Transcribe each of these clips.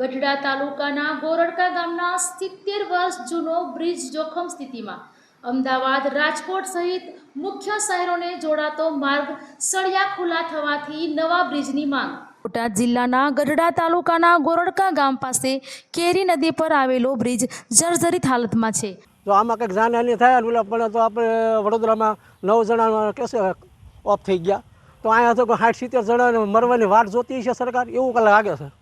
ગઢડા તાલુકાના ગોરડકા ગામના સિત્તેર વર્ષ જૂનો બ્રિજ જોખમ સ્થિતિમાં. અમદાવાદ, રાજકોટ સહિત મુખ્ય શહેરોને જોડાતો માર્ગ સળિયા ખુલ્લા થવાથી નવા બ્રિજની માંગ. બોટાદ જિલ્લાના ગઢડા તાલુકાના ગોરડકા ગામ પાસે કેરી નદી પર આવેલો બ્રિજ જર્જરિત હાલતમાં છે. તો આમાં કંઈક જાનહાની થાય ઓલા પણ તો આપણે વડોદરામાં નવ જણા કેસે ઓફ થઈ ગયા. તો અહીંયા તો સાઠ સિત્તેર જણા મરવાની વાટ જોતી છે સરકાર? એવું કલાક લાગે છે.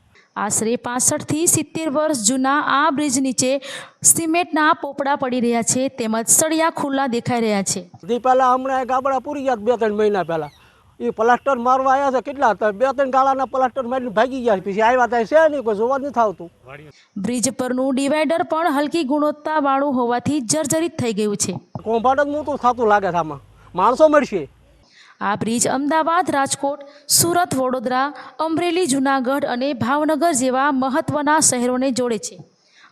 આશરે પાસઠથી સિત્તેર વર્ષ જૂના આ બ્રિજ નીચે સિમેન્ટના પોપડા પડી રહ્યા છે તેમજ સળિયા ખુલ્લા દેખાઈ રહ્યા છે. તે પહેલાં હમણાં ગાબડા પૂરી ગયા બે ત્રણ મહિના પહેલાં. એ પ્લાસ્ટર મારવા આવ્યા છે કેટલા હતા? બે ત્રણ ગાળાના પ્લાસ્ટર મારીને ભાગી ગયા પછી આવ્યા થાય છે નહીં કોઈ જોવા નથી આવતું. બ્રિજ પરનું ડિવાઈડર પણ હલકી ગુણવત્તાવાળું હોવાથી જર્જરિત થઈ ગયું છે. કૌભાંડ જ મોટું થતું લાગે છે આમાં. માણસો મળશે. આ બ્રિજ અમદાવાદ, રાજકોટ, સુરત, વડોદરા, અમરેલી, જૂનાગઢ અને ભાવનગર જેવા મહત્ત્વના શહેરોને જોડે છે.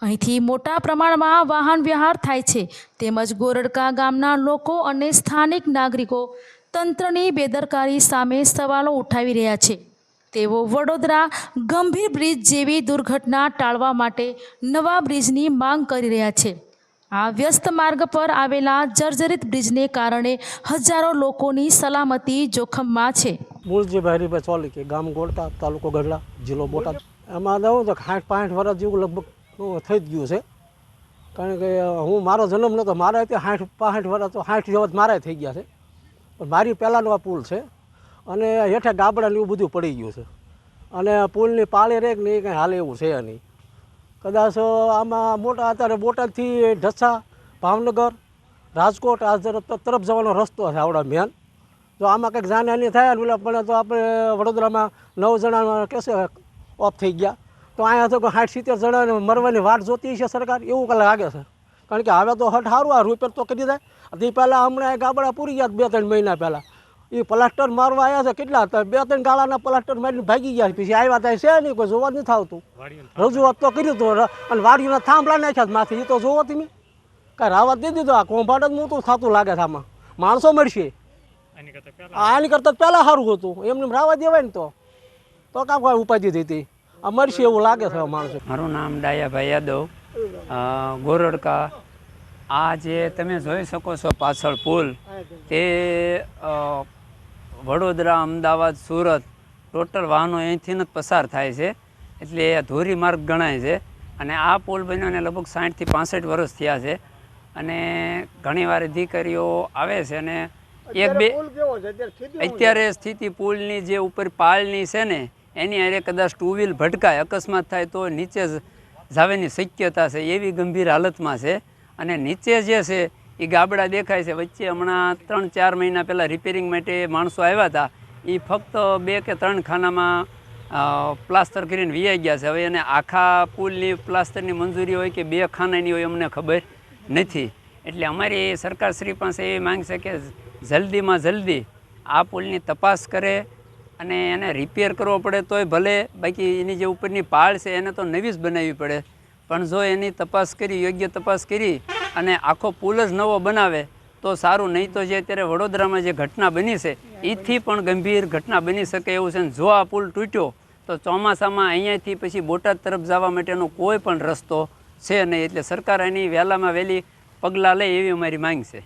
અહીંથી મોટા પ્રમાણમાં વાહન વ્યવહાર થાય છે. તેમજ ગોરડકા ગામના લોકો અને સ્થાનિક નાગરિકો તંત્રની બેદરકારી સામે સવાલો ઉઠાવી રહ્યા છે. તેઓ વડોદરા ગંભીર બ્રિજ જેવી દુર્ઘટના ટાળવા માટે નવા બ્રિજની માંગ કરી રહ્યા છે. આ વ્યસ્ત માર્ગ પર આવેલા જર્જરિત બ્રિજને કારણે હજારો લોકોની સલામતી જોખમમાં છે. મૂળજીભાઈ હરીભાઈ ચોલી કે ગામ ગોળતા, તાલુકો ગઢડા, જિલ્લો બોટાદ. એમાં દઉં તો સાઠ પાંઠ વર્ષ જેવું લગભગ થઈ જ ગયું છે. કારણ કે હું મારો જન્મ નહોતો મારે ત્યાં સાઠ પાંઠ વર્ષ તો સાઠ જેવા જ મારે થઈ ગયા છે. પણ મારી પહેલાંનો આ પુલ છે અને હેઠે ગાબડા ને એવું બધું પડી ગયું છે. અને પુલની પાળે રેક કે નહીં કંઈ હાલે એવું છે નહીં. કદાચ આમાં મોટા અત્યારે બોટાદથી ઢસા, ભાવનગર, રાજકોટ, આ તરફ જવાનો રસ્તો છે આવડા મેન. જો આમાં કંઈક જાનહાની થાય ને પણ તો આપણે વડોદરામાં નવ જણા કેસે ઓફ થઈ ગયા. તો અહીંયા તો સાઠ સિત્તેર જણાને મરવાની વાટ જોતી છે સરકાર? એવું કલાક લાગે છે. કારણ કે હવે તો હટ સારું આ રૂપિયા તો કરી દે. તે પહેલાં હમણાં ગાબડા પૂરી ગયા બે ત્રણ મહિના પહેલાં. એ પ્લાસ્ટર મારવા આવ્યા છે કેટલા હતા? બે ત્રણ ગાળાના પ્લાસ્ટર મારીને ભાગી ગયા પછી આવ્યા ત્યાં છે નહીં કોઈ જોવા નથી આવતું. રજૂઆત તો કર્યું હતું અને વાડીઓના થાંભલા નાખ્યા માથી. એ તો જોવો તમે. કાંઈ રાવત દે દીધો આ કોંભાટ જ મોટું થતું લાગે છે આમાં. માણસો મળશે આની કરતાં પહેલાં? સારું હતું. એમને રાવા દેવાય ને તો. તો કામ કોઈ ઉપાધિ થઈ હતી આ મળશે એવું લાગે છે માણસો મારું નામ ડાયાભાઈ યાદવ. ગોરડકા. આ જે તમે જોઈ શકો છો પાછળ પુલ તે અ, વડોદરા અમદાવાદ સુરત ટોટલ વાહનો અહીંથી જ પસાર થાય છે. એટલે એ ધોરી માર્ગ ગણાય છે. અને આ પુલ બન્યોને લગભગ સાઠથી પાસઠ વર્ષ થયા છે. અને ઘણીવાર દીકરીઓ આવે છે અને એક બે અત્યારે સ્થિતિ પુલની જે ઉપર પાલની છે ને એની અરે કદાચ ટુ વ્હીલ ભટકાય અકસ્માત થાય તો નીચે જ જાવેની શક્યતા છે એવી ગંભીર હાલતમાં છે. અને નીચે જે છે એ ગાબડા દેખાય છે. વચ્ચે હમણાં ત્રણ, ચાર મહિના પહેલાં રિપેરિંગ માટે માણસો આવ્યા હતા. એ ફક્ત બે કે ત્રણ ખાનામાં પ્લાસ્ટર કરીને વીઆઈ ગયા છે. હવે એને આખા પુલની પ્લાસ્ટરની મંજૂરી હોય કે બે ખાનાની હોય અમને ખબર નથી. એટલે અમારી સરકારશ્રી પાસે એવી માંગ છે કે જલ્દીમાં જલ્દી આ પુલની તપાસ કરે અને એને રિપેર કરવો પડે તોય ભલે. બાકી એની જે ઉપરની પાળ છે, એને તો નવી જ બનાવવી પડે. પણ જો એની તપાસ કરી, યોગ્ય તપાસ કરી અને આખો પુલ જ નવો બનાવે, તો સારું. નહીં તો જે અત્યારે વડોદરામાં જે ઘટના બની છે એથી પણ ગંભીર ઘટના બની શકે એવું છે. જો આ પુલ તૂટ્યો, તો ચોમાસામાં અહીંયાથી પછી બોટાદ તરફ જવા માટેનો કોઈ પણ રસ્તો છે નહીં. એટલે સરકાર એની વહેલામાં વહેલી પગલાં લે એવી અમારી માંગ છે.